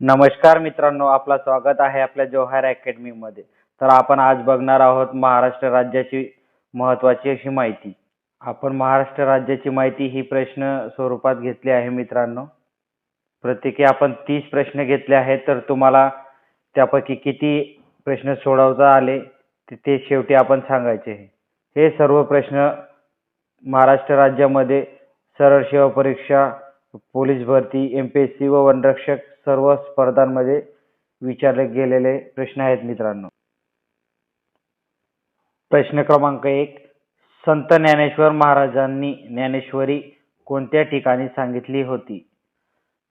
नमस्कार मित्रांनो आपला स्वागत आहे आपल्या जवाहर अकॅडमीमध्ये तर आपण आज बघणार आहोत महाराष्ट्र राज्याची महत्वाची अशी माहिती. आपण महाराष्ट्र राज्याची माहिती ही प्रश्न स्वरूपात घेतली आहे मित्रांनो. प्रत्येकी आपण तीस प्रश्न घेतले आहेत तर तुम्हाला त्यापैकी किती प्रश्न सोडवता आले ते- शेवटी आपण सांगायचे आहे. हे सर्व प्रश्न महाराष्ट्र राज्यामध्ये सरळ सेवा परीक्षा पोलीस भरती एमपीएससी व वनरक्षक सर्व स्पर्धांमध्ये विचारले गेलेले प्रश्न आहेत मित्रांनो. प्रश्न क्रमांक एक संत ज्ञानेश्वर महाराजांनी ज्ञानेश्वरी कोणत्या ठिकाणी सांगितली होती?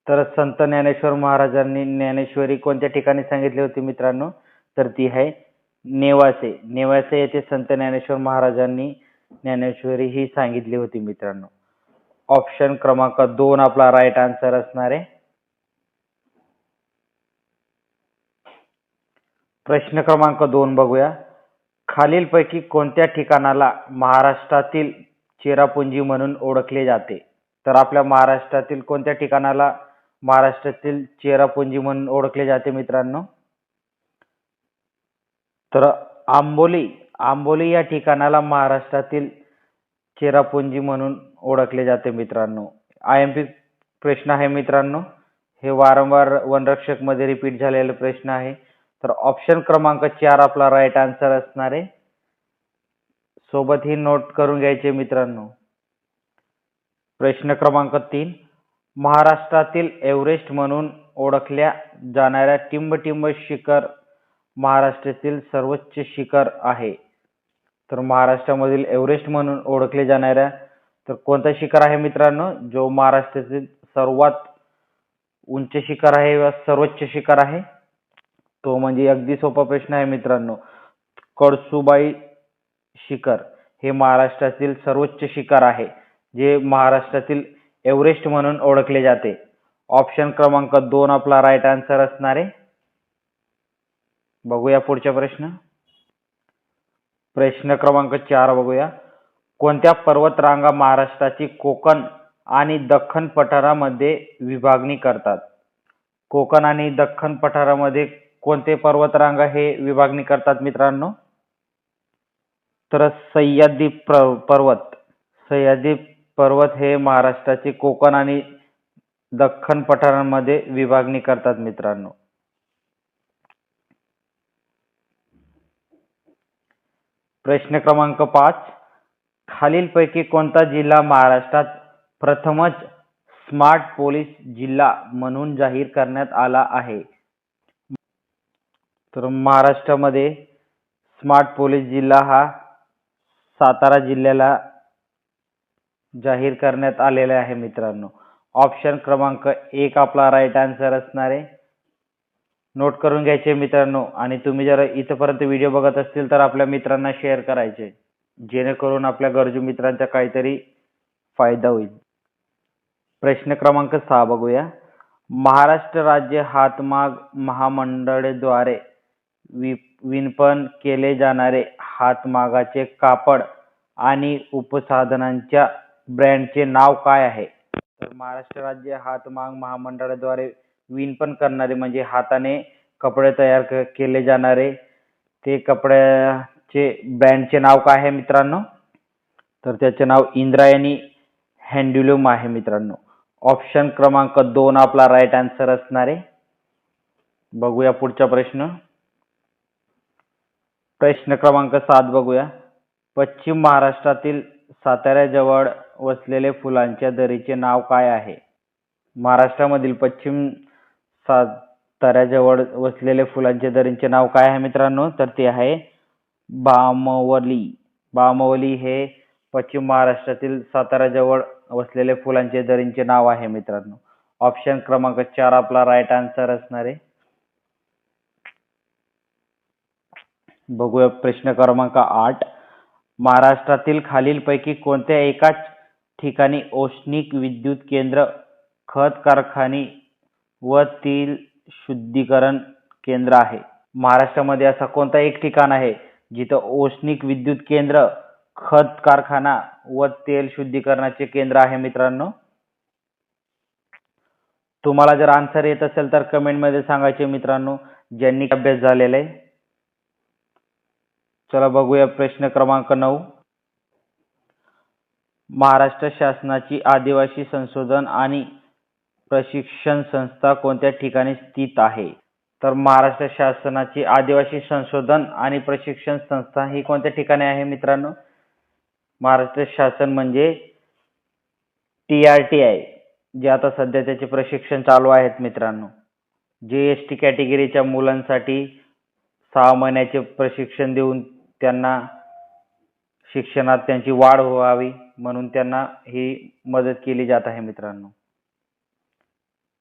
तर संत ज्ञानेश्वर महाराजांनी ज्ञानेश्वरी कोणत्या ठिकाणी सांगितली होती मित्रांनो? तर ती आहे नेवासे. नेवासे येथे संत ज्ञानेश्वर महाराजांनी ज्ञानेश्वरी ही सांगितली होती मित्रांनो. ऑप्शन क्रमांक दोन आपला राईट आन्सर असणार आहे. प्रश्न क्रमांक दोन बघूया. खालीलपैकी कोणत्या ठिकाणाला महाराष्ट्रातील चेरापुंजी म्हणून ओळखले जाते? तर आपल्या महाराष्ट्रातील कोणत्या ठिकाणाला महाराष्ट्रातील चेरापुंजी म्हणून ओळखले जाते मित्रांनो? तर आंबोली आंबोली या ठिकाणाला महाराष्ट्रातील चेरापुंजी म्हणून ओळखले जाते मित्रांनो. आय एम पी प्रश्न आहे मित्रांनो. हे वारंवार वनरक्षकमध्ये रिपीट झालेले प्रश्न आहे. तर ऑप्शन क्रमांक चार आपला राईट आन्सर असणार आहे. सोबत ही नोट करून घ्यायचे मित्रांनो. प्रश्न क्रमांक तीन. महाराष्ट्रातील एव्हरेस्ट म्हणून ओळखल्या जाणाऱ्या टिंबटिंब शिखर महाराष्ट्रातील सर्वोच्च शिखर आहे. तर महाराष्ट्रामधील एव्हरेस्ट म्हणून ओळखले जाणाऱ्या तर कोणता शिखर आहे मित्रांनो? जो महाराष्ट्रातील सर्वात उंच शिखर आहे व सर्वोच्च शिखर आहे. तो म्हणजे अगदी सोपा प्रश्न आहे मित्रांनो. कळसुबाई शिखर हे महाराष्ट्रातील सर्वोच्च शिखर आहे जे महाराष्ट्रातील एव्हरेस्ट म्हणून ओळखले जाते. ऑप्शन क्रमांक दोन आपला राईट आन्सर असणार आहे. बघूया पुढचा प्रश्न. प्रश्न क्रमांक चार बघूया. कोणत्या पर्वतरांगा महाराष्ट्राची कोकण आणि दख्खन पठारामध्ये विभागणी करतात? कोकण आणि दख्खन पठारामध्ये कोणते पर्वतरांगा हे विभागणी करतात मित्रांनो? तर सह्याद्री प्र- पर्वत. सह्याद्री पर्वत हे महाराष्ट्राचे कोकण आणि दख्खन पठारांमध्ये विभागणी करतात मित्रांनो. प्रश्न क्रमांक पाच. खालीलपैकी कोणता जिल्हा महाराष्ट्रात प्रथमच स्मार्ट पोलीस जिल्हा म्हणून जाहीर करण्यात आला आहे? तर महाराष्ट्रामध्ये स्मार्ट पोलीस जिल्हा हा सातारा जिल्ह्याला जाहीर करण्यात आलेला आहे मित्रांनो. ऑप्शन क्रमांक एक आपला राईट आन्सर असणार आहे. नोट करून घ्यायचे मित्रांनो. आणि तुम्ही जर इथपर्यंत व्हिडिओ बघत असतील तर आपल्या मित्रांना शेअर करायचे. जेणेकरून आपल्या गरजू मित्रांचा काहीतरी फायदा होईल. प्रश्न क्रमांक सहा बघूया. महाराष्ट्र राज्य हातमाग महामंडळाद्वारे विणपण केले जाणारे हातमागाचे कापड आणि उपसाधनांच्या ब्रँडचे नाव काय आहे? तर महाराष्ट्र राज्य हातमाग महामंडळाद्वारे विणपण करणारे म्हणजे हाताने कपडे तयार क- केले जाणारे ते कपड्याचे ब्रँडचे नाव काय आहे मित्रांनो? तर त्याचे नाव इंद्रायणी हँडलूम आहे मित्रांनो. ऑप्शन क्रमांक दोन आपला राईट आन्सर असणार आहे. बघूया पुढचा प्रश्न. प्रश्न क्रमांक सात बघूया. पश्चिम महाराष्ट्रातील साताऱ्याजवळ वसलेले फुलांच्या दरीचे नाव काय आहे? महाराष्ट्रामधील पश्चिम साताऱ्याजवळ वसलेले फुलांच्या दरीचे नाव काय आहे मित्रांनो? तर ते आहे बामवली. बामवली हे पश्चिम महाराष्ट्रातील साताऱ्याजवळ वसलेले फुलांचे दरींचे नाव आहे मित्रांनो. ऑप्शन क्रमांक चार आपला राईट आन्सर असणार आहे. बघूया प्रश्न क्रमांक आठ. महाराष्ट्रातील खालीलपैकी कोणत्या एकाच ठिकाणी औष्णिक विद्युत केंद्र खत कारखाने व तेल शुद्धीकरण केंद्र आहे? महाराष्ट्रामध्ये असा कोणता एक ठिकाण आहे जिथं औष्णिक विद्युत केंद्र खत कारखाना व तेल शुद्धीकरणाचे केंद्र आहे मित्रांनो? तुम्हाला जर आन्सर येत असेल तर कमेंटमध्ये सांगायचे मित्रांनो ज्यांनी अभ्यास झालेला आहे. चला बघूया प्रश्न क्रमांक नऊ. महाराष्ट्र शासनाची आदिवासी संशोधन आणि प्रशिक्षण संस्था कोणत्या ठिकाणी स्थित आहे? तर महाराष्ट्र शासनाची आदिवासी संशोधन आणि प्रशिक्षण संस्था ही कोणत्या ठिकाणी आहे मित्रांनो? महाराष्ट्र शासन म्हणजे टी आर टी आय जे आता सध्या त्याचे प्रशिक्षण चालू आहेत मित्रांनो. जे एस टी कॅटेगरीच्या मुलांसाठी सहा महिन्याचे प्रशिक्षण देऊन त्यांना शिक्षणात त्यांची वाढ व्हावी म्हणून त्यांना ही मदत केली जात आहे मित्रांनो.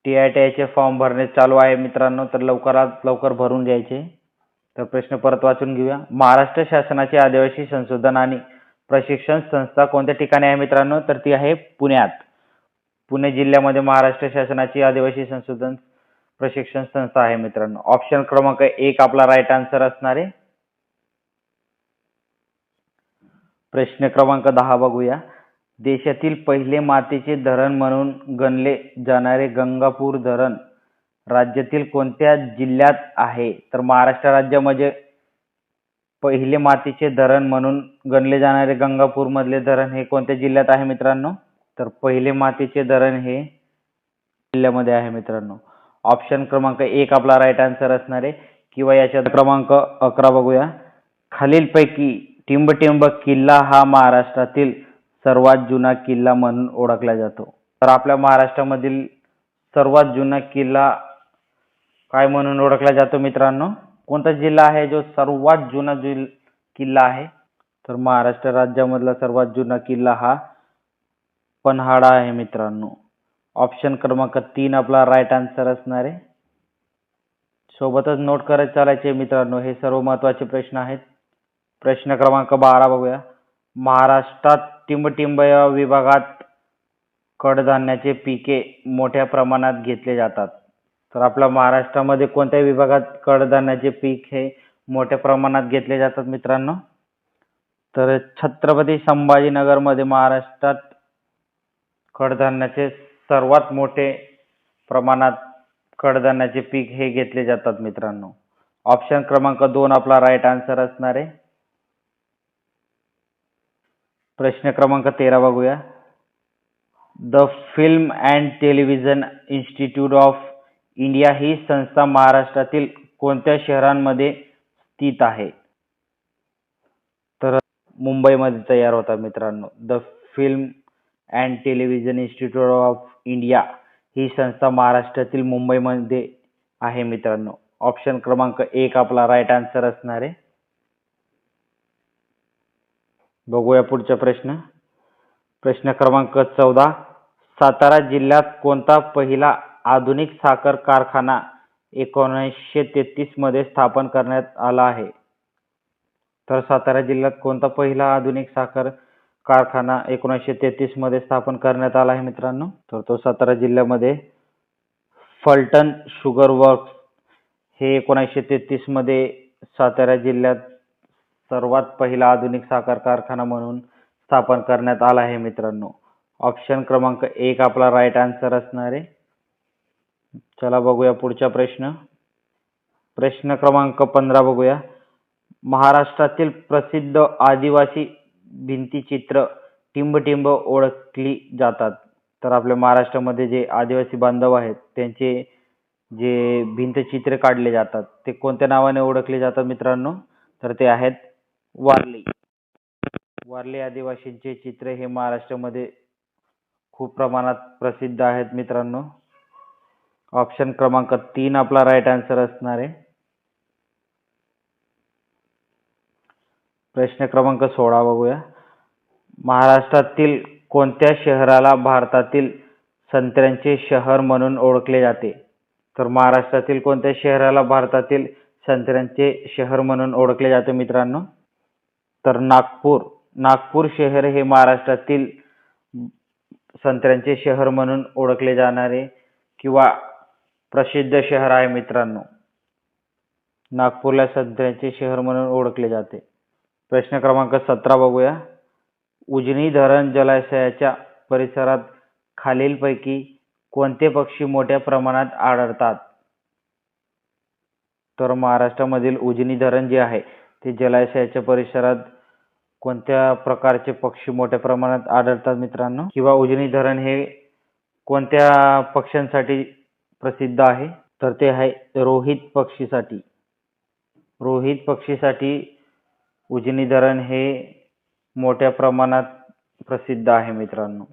टी आय टी आयचे फॉर्म भरणे चालू आहे मित्रांनो तर लवकरात लवकर भरून द्यायचे तर प्रश्न परत वाचून घेऊया. महाराष्ट्र शासनाची आदिवासी संशोधन आणि प्रशिक्षण संस्था कोणत्या ठिकाणी आहे मित्रांनो? तर ती आहे पुण्यात. पुणे जिल्ह्यामध्ये महाराष्ट्र शासनाची आदिवासी संशोधन प्रशिक्षण संस्था आहे मित्रांनो. ऑप्शन क्रमांक एक आपला राईट आन्सर असणार आहे. प्रश्न क्रमांक दहा बघूया. देशातील पहिले मातीचे धरण म्हणून गणले जाणारे गंगापूर धरण राज्यातील कोणत्या जिल्ह्यात आहे? तर महाराष्ट्र राज्यामध्ये पहिले मातीचे धरण म्हणून गणले जाणारे गंगापूर मधले धरण हे कोणत्या जिल्ह्यात आहे मित्रांनो? तर पहिले मातीचे धरण हे जिल्ह्यामध्ये आहे मित्रांनो. ऑप्शन क्रमांक एक आपला राईट आन्सर असणार आहे. किंवा याच्यात क्रमांक अकरा बघूया. खालीलपैकी टिंबटिंब किल्ला हा महाराष्ट्रातील सर्वात जुना किल्ला म्हणून ओळखला जातो. तर आपल्या महाराष्ट्रामधील सर्वात जुना किल्ला काय म्हणून ओळखला जातो मित्रांनो? कोणता जिल्हा आहे जो सर्वात जुना जिल किल्ला आहे? तर महाराष्ट्र राज्यामधला सर्वात जुना किल्ला हा पन्हाळा आहे मित्रांनो. ऑप्शन क्रमांक तीन आपला राईट आन्सर असणार. आहे सोबतच नोट करत चालायचे मित्रांनो हे सर्व महत्त्वाचे प्रश्न आहेत. प्रश्न क्रमांक बारा बघूया. महाराष्ट्रात टिंबटिंब या विभागात कडधान्याचे पिके मोठ्या प्रमाणात घेतले जातात. तर आपल्या महाराष्ट्रामध्ये कोणत्या विभागात कडधान्याचे पीक हे मोठ्या प्रमाणात घेतले जातात मित्रांनो? तर छत्रपती संभाजीनगरमध्ये महाराष्ट्रात कडधान्याचे सर्वात मोठे प्रमाणात कडधान्याचे पीक हे घेतले जातात मित्रांनो. ऑप्शन क्रमांक दोन आपला राईट आन्सर असणार आहे. प्रश्न क्रमांक तेरा बघूया. The film and television institute of India ही संस्था महाराष्ट्रातील कोणत्या शहरांमध्ये स्थित आहे? तर मुंबईमध्ये तयार होता मित्रांनो. The film and television institute of India ही संस्था महाराष्ट्रातील मुंबईमध्ये आहे मित्रांनो. ऑप्शन क्रमांक एक आपला राईट आन्सर असणार आहे. बघूया पुढचा प्रश्न. प्रश्न क्रमांक चौदा. सातारा जिल्ह्यात कोणता पहिला आधुनिक साखर कारखाना एकोणीसशे तेहतीसमध्ये स्थापन करण्यात आला आहे? तर सातारा जिल्ह्यात कोणता पहिला आधुनिक साखर कारखाना एकोणीसशे तेहतीसमध्ये स्थापन करण्यात आला आहे मित्रांनो? तर तो सातारा जिल्ह्यामध्ये फलटण शुगर वर्क्स हे एकोणीसशे तेहतीसमध्ये सातारा जिल्ह्यात सर्वात पहिला आधुनिक साखर कारखाना म्हणून स्थापन करण्यात आला आहे मित्रांनो. ऑप्शन क्रमांक एक आपला राईट आन्सर असणार आहे. चला बघूया पुढचा प्रश्न. प्रश्न क्रमांक पंधरा बघूया. महाराष्ट्रातील प्रसिद्ध आदिवासी भिंतीचित्र टिंबटिंब ओळखली जातात. तर आपल्या महाराष्ट्रामध्ये जे आदिवासी बांधव आहेत त्यांचे जे भिंतचित्रे काढले जातात ते कोणत्या नावाने ओळखले जातात मित्रांनो? तर ते आहेत वारली. वारली आदिवासींचे चित्र हे महाराष्ट्रामध्ये खूप प्रमाणात प्रसिद्ध आहेत मित्रांनो. ऑप्शन क्रमांक तीन आपला राईट आन्सर असणार आहे. प्रश्न क्रमांक सोळा बघूया. महाराष्ट्रातील कोणत्या शहराला भारतातील संत्र्यांचे शहर म्हणून ओळखले जाते? तर महाराष्ट्रातील कोणत्या शहराला भारतातील संत्र्यांचे शहर म्हणून ओळखले जाते मित्रांनो? तर नागपूर नागपूर शहर हे महाराष्ट्रातील संत्र्यांचे शहर म्हणून ओळखले जाणारे किंवा प्रसिद्ध शहर आहे मित्रांनो. नागपूरला संत्र्यांचे शहर म्हणून ओळखले जाते. प्रश्न क्रमांक सतरा बघूया. उजनी धरण जलाशयाच्या परिसरात खालीलपैकी कोणते पक्षी मोठ्या प्रमाणात आढळतात? तर महाराष्ट्रामधील उजनी धरण जे आहे ते जलाशयाच्या परिसरात कोणत्या प्रकारचे पक्षी मोठ्या प्रमाणात आढळतात मित्रांनो? किंवा उजनी धरण हे कोणत्या पक्ष्यांसाठी प्रसिद्ध आहे? तर ते आहे रोहित पक्षीसाठी. रोहित पक्षीसाठी उजनी धरण हे मोठ्या प्रमाणात प्रसिद्ध आहे मित्रांनो.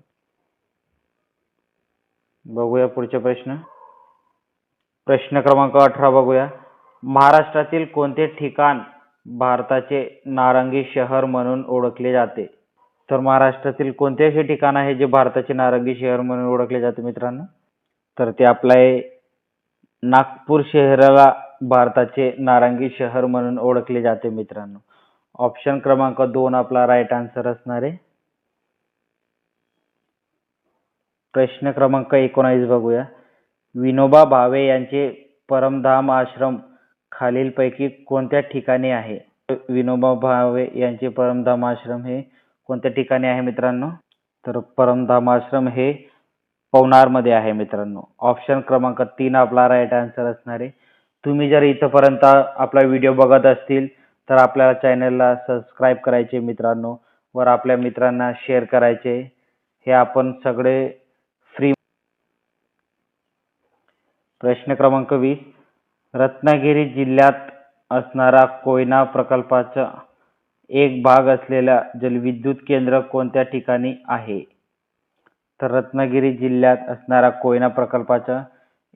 बघूया पुढचा प्रश्न. प्रश्न क्रमांक अठरा बघूया. महाराष्ट्रातील कोणते ठिकाण भारताचे नारंगी शहर म्हणून ओळखले जाते. तर महाराष्ट्रातील कोणते असे ठिकाण आहे जे भारताचे नारंगी शहर म्हणून ओळखले जाते मित्रांनो? तर ते आपलं आहे नागपूर शहराला भारताचे नारंगी शहर म्हणून ओळखले जाते मित्रांनो. ऑप्शन क्रमांक दोन आपला राईट आन्सर असणार आहे. प्रश्न क्रमांक एकोणावीस बघूया. विनोबा भावे यांचे परमधाम आश्रम खालीलपैकी कोणत्या ठिकाणी आहे? विनोबा भावे यांचे परमधाम आश्रम हे कोणत्या ठिकाणी आहे मित्रांनो? तर परमधाम आश्रम हे पवनारमध्ये आहे मित्रांनो. ऑप्शन क्रमांक तीन आपला राईट आन्सर असणार आहे. तुम्ही जर इथंपर्यंत आपला व्हिडिओ बघत असतील तर आपल्या चॅनलला सबस्क्राईब करायचे मित्रांनो. वर आपल्या मित्रांना शेअर करायचे हे आपण सगळे फ्री प्रश्न क्रमांक वीस. रत्नागिरी जिल्ह्यात असणारा कोयना प्रकल्पाचा एक भाग असलेला जलविद्युत केंद्र कोणत्या ठिकाणी आहे? तर रत्नागिरी जिल्ह्यात असणारा कोयना प्रकल्पाचा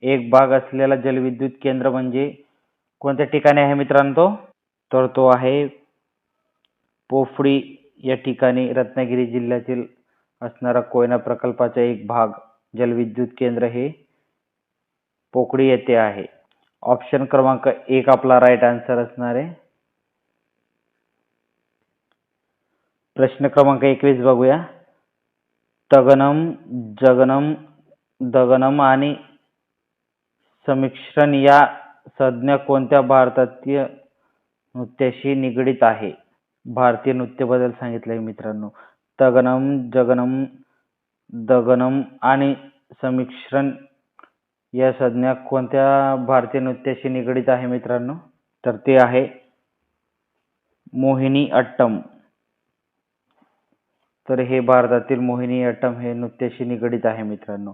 एक भाग असलेला जलविद्युत केंद्र म्हणजे कोणत्या ठिकाणी आहे मित्रांनो? तर तो आहे पोफडी या ठिकाणी रत्नागिरी जिल्ह्यातील असणारा कोयना प्रकल्पाचा एक भाग जलविद्युत केंद्र हे पोकळी येथे आहे. ऑप्शन क्रमांक एक आपला राईट आन्सर असणार आहे. प्रश्न क्रमांक एकवीस बघूया. तगनम जगनम दगनम आणि समिश्रण या संज्ञा कोणत्या भारतीय नृत्याशी निगडीत आहे? भारतीय नृत्यबद्दल सांगितलंय मित्रांनो. तगनम जगनम दगनम आणि समिश्रण या संज्ञा कोणत्या भारतीय नृत्याशी निगडीत आहे मित्रांनो? तर ते आहे मोहिनी अट्टम. तर हे भारतातील मोहिनी अट्टम हे नृत्याशी निगडीत आहे मित्रांनो.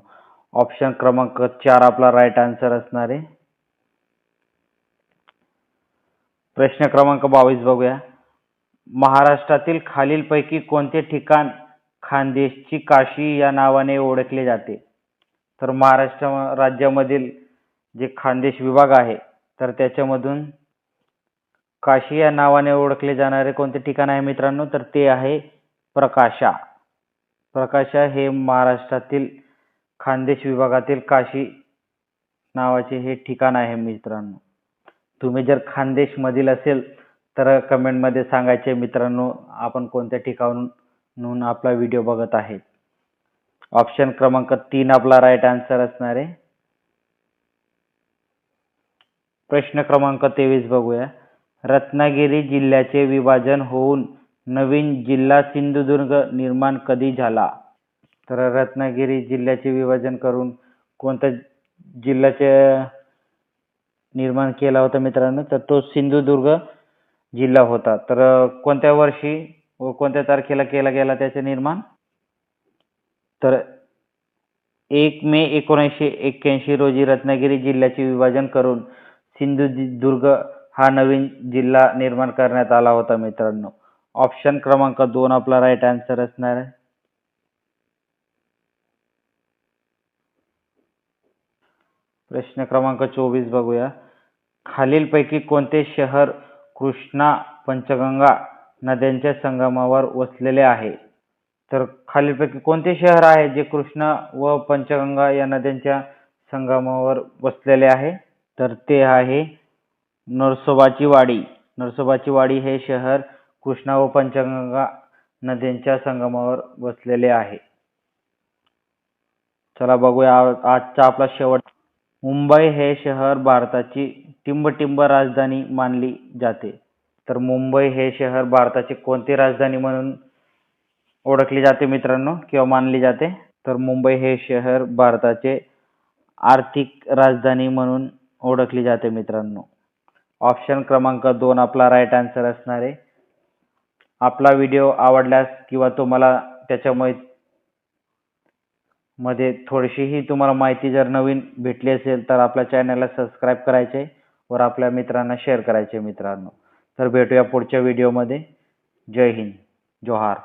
ऑप्शन क्रमांक चार आपला राईट आन्सर असणार आहे. प्रश्न क्रमांक बावीस बघूया. महाराष्ट्रातील खालीलपैकी कोणते ठिकाण खानदेशची काशी या नावाने ओळखले जाते? तर महाराष्ट्र राज्यामधील जे खानदेश विभाग आहे तर त्याच्यामधून काशी या नावाने ओळखले जाणारे कोणते ठिकाण आहे मित्रांनो? तर ते आहे प्रकाशा. प्रकाशा हे महाराष्ट्रातील खानदेश विभागातील काशी नावाचे हे ठिकाण आहे मित्रांनो. तुम्ही जर खानदेशमधील असेल तर कमेंटमध्ये सांगायचे मित्रांनो आपण कोणत्या ठिकाणून आपला व्हिडिओ बघत आहेत ऑप्शन क्रमांक तीन आपला राईट आन्सर असणार आहे. प्रश्न क्रमांक तेवीस बघूया. रत्नागिरी जिल्ह्याचे विभाजन होऊन नवीन जिल्हा सिंधुदुर्ग निर्माण कधी झाला? तर रत्नागिरी जिल्ह्याचे विभाजन करून कोणत्या जिल्ह्याचे निर्माण केला होता मित्रांनो? तर तो सिंधुदुर्ग जिल्हा होता. तर कोणत्या वर्षी व कोणत्या तारखेला केला गेला त्याचे निर्माण? तर एक मे एकोणीसशे एक्क्याऐंशी रोजी रत्नागिरी जिल्ह्याचे विभाजन करून सिंधुदुर्ग हा नवीन जिल्हा निर्माण करण्यात आला होता मित्रांनो. ऑप्शन क्रमांक दोन आपला राईट आन्सर असणार आहे. प्रश्न क्रमांक चोवीस बघूया. खालीलपैकी कोणते शहर कृष्णा पंचगंगा नद्यांच्या संगमावर वसलेले आहे? तर खालीलपैकी कोणते शहर आहे जे कृष्णा व पंचगंगा या नद्यांच्या संगमावर वसलेले आहे? तर ते आहे नरसोबाची वाडी नरसोबाची वाडी हे शहर कृष्णा व पंचगंगा नद्यांच्या संगमावर वसलेले आहे. चला बघूया आजचा आपला शेवट. मुंबई हे शहर भारताची टिंबटिंब राजधानी मानली जाते. तर मुंबई हे शहर भारताची कोणती राजधानी म्हणून ओळखली जाते मित्रांनो किंवा मानली जाते. तर मुंबई हे शहर भारताचे आर्थिक राजधानी म्हणून ओळखली जाते मित्रांनो. ऑप्शन क्रमांक दोन आपला राईट आन्सर असणार आहे. आपला व्हिडिओ आवडल्यास किंवा तुम्हाला त्याच्यामुळे मध्ये थोडीशीही तुम्हाला माहिती जर नवीन भेटली असेल तर आपल्या चॅनलला सबस्क्राईब करायचे वर आपल्या मित्रांना शेअर करायचे मित्रांनो. तर भेटूया पुढच्या व्हिडिओमध्ये जय हिंद. जोहार.